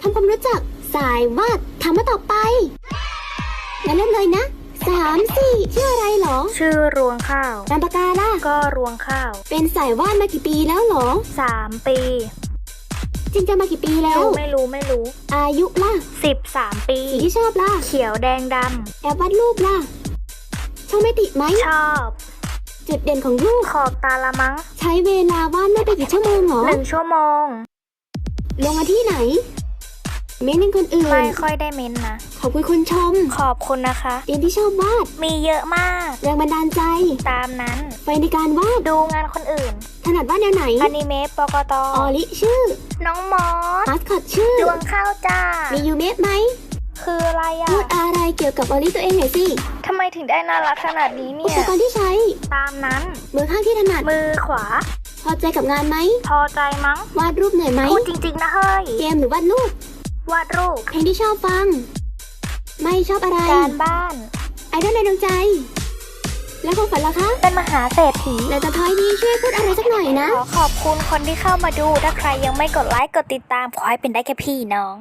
ทำความรู้จักสายวาดถามมาต่อไปงั้นเริ่มเลยนะสามสี่ชื่ออะไรเหรอ ชื่อรวงข้าวนามปากกาล่ะ ก็รวงข้าว เป็นสายวาดมากี่ปีแล้วเหรอสามปี จริงจังมากี่ปีแล้ว ไม่รู้ไม่รู้ อายุล่ะสิบสามปีสีที่ชอบล่ะ เขียวแดงดแอบวาดรูปล่ะ ชอบไม่ติไหมำชอบ จุดเด่นของรูปขอบตาละมั้ง ใช้เวลาวาดไม่ไปกี่ชั่วโมงเหรอหนึ่งชั่วโมง ลงมาที่ไหน เม้นเป็นคนอื่ไม่นค่อยได้เม้นต์นะ ขอบคุณคนชม ขอบคุณนะคะเรียนที่ชอบวาด มีเยอะมาก แรงบันดาลใจ ตามนั้นไฟในการวาด ดูงานคนอื่น ถนัดวาดแนวไหน อนิเมะปกตออลิชื่อ น้องมอสมาสคอตชื่อรวงข้าวจ้า มียูเมสไหม คืออะไรอะพูดอะไรเกี่ยวกับออลิตัวเองหน่อยสิทำไมถึงได้น่ารักขนาดนี้อุเนี่ปยกรณ์ที่ใช้ ตามนั้น มือข้างที่ถนัด มือขวาพอใจกับงานไหม พอใจมั้ง วาดรูปเหนื่อยไหมพูดจริง ๆ นะเฮ้ย เกมหรือวาดรูป วาดรูป เพลงที่ชอบฟัง ไม่ชอบอะไร การบ้าน ไอดอลในดวงใจ แล้วความฝันล่ะคะ เป็นมหาเศรษฐีแล้วจะท้ายนี้ช่วยพูดอะไรสักหน่อยนะ ขอขอบคุณคนที่เข้ามาดู ถ้าใครยังไม่กดไลค์ กดติดตาม ขอให้เป็นได้แค่พี่น้อง